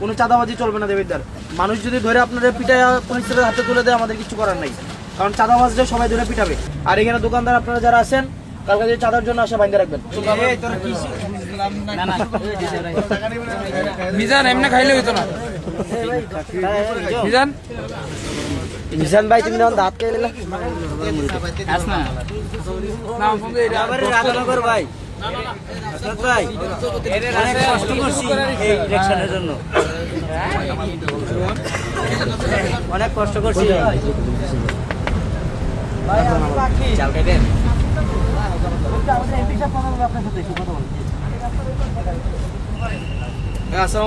কোনো চাঁদাবাজি চলবে না দেবিদ্দার মানুষ যদি ধরে আপনাদের পিঠায় পুলিশের হাতে তুলে দেয় আমাদের কিছু করার নাই কারণ চাঁদাবাজরা সবাই ধরে পিঠাবে আর এখানে দোকানদার আপনারা যারা আছেন কালকে যদি চাঁদার জন্য আসে বাইন্দে রাখবেন মিজান এমনি খাইলে হইতো না মিজান নিশান ভাই তুমি যখন দাঁত খেয়ে নিলে না ভাই অনেক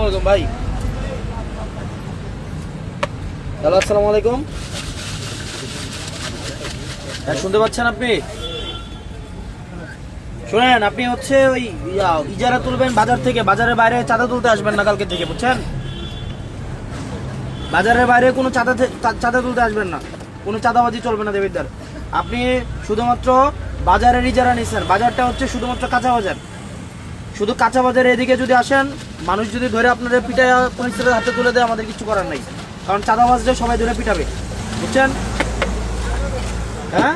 আলাইকুম ভাই। হ্যালো আসসালামু আলাইকুম। হ্যাঁ শুনতে পাচ্ছেন আপনি? শোনেন, আপনি হচ্ছে ওই ইজারা তুলবেন বাজার থেকে, বাজারের বাইরে চাঁদা তুলতে আসবেন না কালকে থেকে বুঝছেন? বাজারের বাইরে কোনো চাঁদা চাঁদা তুলতে আসবেন না। কোনো চাঁদাবাজি চলবে না দেবিদ্দার আপনি শুধুমাত্র বাজারের ইজারা নিচ্ছেন বাজারটা হচ্ছে শুধুমাত্র কাঁচা বাজার। শুধু কাঁচা বাজারে এদিকে যদি আসেন, মানুষ যদি ধরে আপনাদের পিঠায় পুলিশের হাতে তুলে দেয়, আমাদের কিছু করার নাই। কারণ চাঁদাবাজরা সবাই ধরে পিঠাবে বুঝছেন? হ্যাঁ?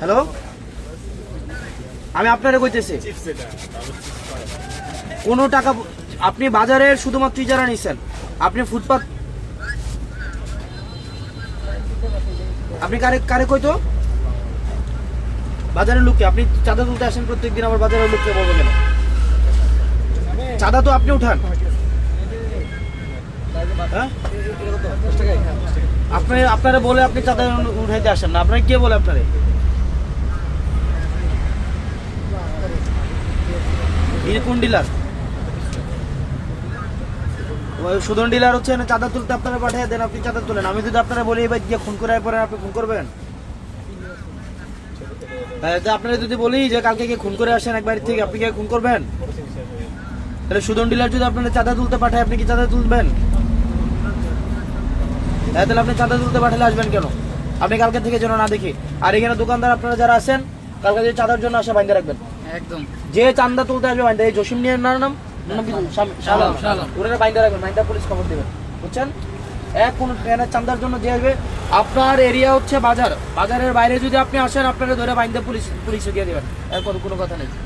হ্যালো? আমি আপনারে কইতেছি। কোনো টাকা আপনি বাজারের শুধুমাত্র ইজারা নিচ্ছেন আপনি ফুটপাত আপনি কারে কারে কইতো? বাজারের লোককে। আপনি চাঁদা তুলতে আসেন প্রত্যেকদিন, আবার বাজারের লোককে বলব কেন? চাঁদা তো আপনি উঠান। হ্যাঁ? আপনি আপনারা বলে আপনি চাঁদা উঠাইতে আসেন না। আপনার কে বলে আপনারে? কোন ডিলার সুদন ডিলার হচ্ছে চাঁদা তুলতে আপনারা পাঠিয়ে দেন, আপনি চাঁদা তুলেন। আমি যদি আপনারা বলি এবার গিয়ে খুন করে পরে আপনি খুন করবেন? আপনারা যদি বলি যে, কালকে গিয়ে খুন করে আসেন একবার থেকে, আপনি গিয়ে খুন করবেন? তাহলে সুদন ডিলার যদি আপনারা চাঁদা তুলতে পাঠায়, আপনি কি চাঁদা তুলবেন? হ্যাঁ তাহলে আপনি চাঁদা তুলতে পাঠালে আসবেন কেন? আপনি কালকে থেকে যেন না দেখি। আর এখানে দোকানদার আপনারা যারা আছেন, কালকে যদি চাঁদার জন্য আসে, বাইন্দে রাখবেন। একদম। যে চান্দা তুলতে আসবে বাইন্দা এই জসিম নিয়ে নাম? নাম। ওরা বাইন্দা রাখবেন বাইন্দা পুলিশ খবর দেবেন। বুঝছেন? এক কোন ট্রেনের চান্দার জন্য যে আসবে আপনার এরিয়া হচ্ছে বাজার। বাজারের বাইরে যদি আপনি আসেন আপনাকে ধরে বাইন্দা পুলিশ পুলিশে গিয়ে দেবেন। এর কোনো কোনো কথা নেই।